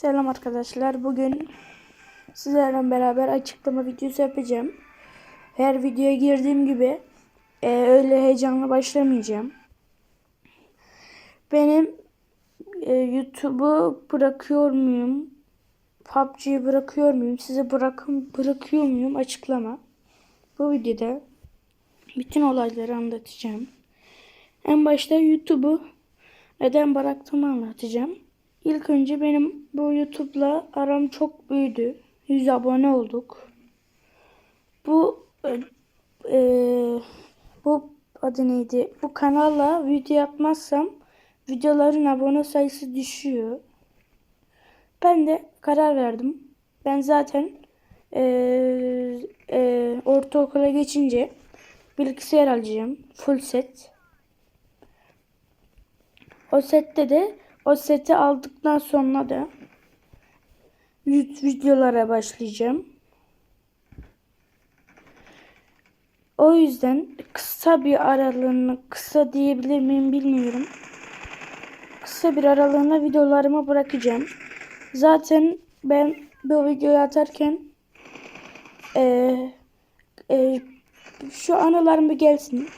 Selam arkadaşlar. Bugün sizlerle beraber açıklama videosu yapacağım. Her videoya girdiğim gibi e, öyle heyecanla başlamayacağım. Benim e, YouTube'u bırakıyor muyum? PUBG'yi bırakıyor muyum? Size bırakın bırakıyor muyum? Açıklama. Bu videoda bütün olayları anlatacağım. En başta YouTube'u neden bıraktığımı anlatacağım. İlk önce benim bu YouTube'la aram çok büyüdü. 100 abone olduk. Bu e, e, bu adı neydi? Bu kanalla video yapmazsam videoların abone sayısı düşüyor. Ben de karar verdim. Ben zaten e, e, ortaokula geçince bilgisayar alacağım. Full set. O sette de o seti aldıktan sonra da videolara başlayacağım. O yüzden kısa bir aralığını kısa diyebilir miyim bilmiyorum. Kısa bir aralığına videolarımı bırakacağım. Zaten ben bu videoyu atarken eee eee, şu anılarım bir gelsin.